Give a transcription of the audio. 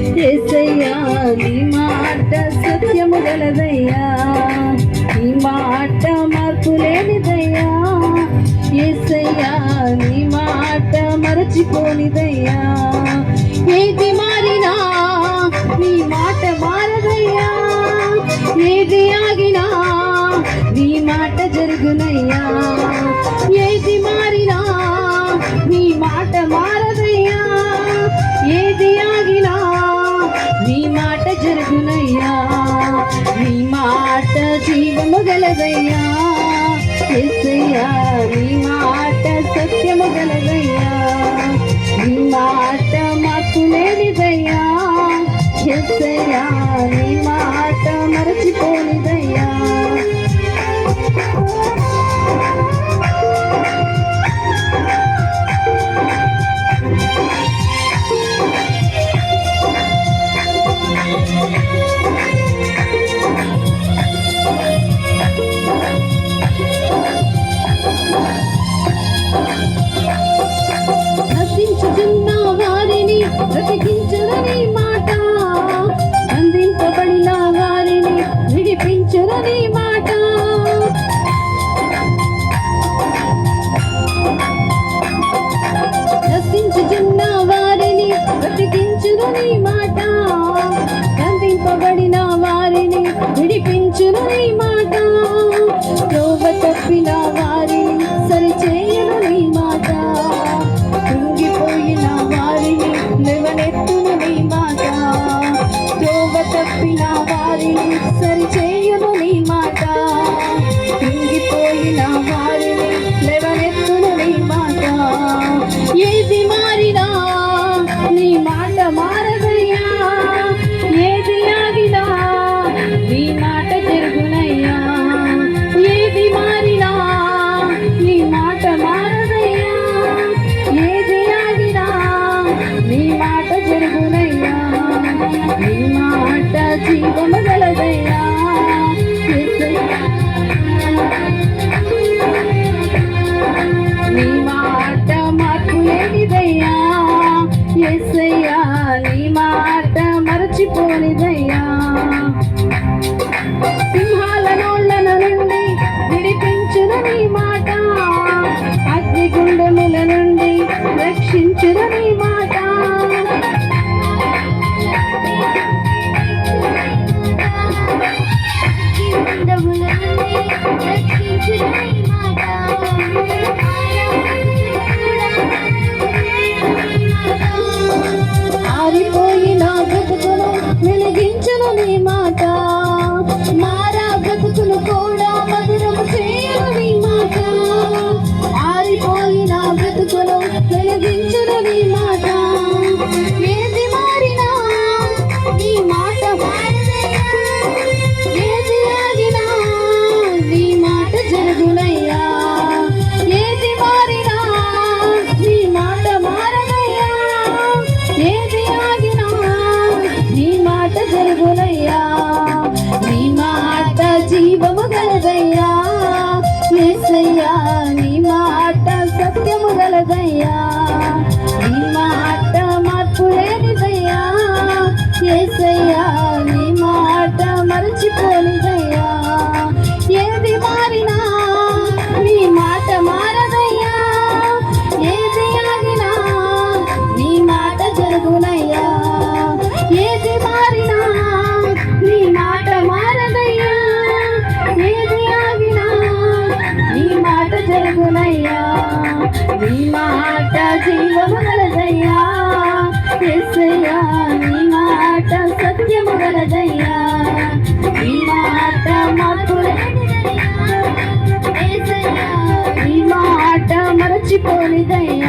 ఏసయ్యా నీ మాట సత్యము గలదయ్యా. నీ మాట మార్పు లేనిదయ్యా. ఏసయ్యా నీ మాట మరచిపోనిదయ్యా. ఏది మారినా నీ మాట మాట జీవము గలదయ్యా. ఎస్సయ్యా సత్యము గలదయ్యా. మాట మాకు లేనిదయ్యా. తప్పిన వారిని సరిచేయను నీ మాట. కృంగిపోయిన వారిని లేవనెత్తును నీ మాట. తోవ తప్పిన వారిని సరిచేయ 你吗？నీ మాట సత్యము గలదయ్యా. నీ మాట మార్పు లేనిదయ్యా. ఏసయ్యా నీ మాట మరచిపోనిదయ్యా. ఏది మారినా నీ మాట మారదయ్యా. ఏది ఆగినా నీ మాట జరుగునయ్యా. ఏది Hipólita y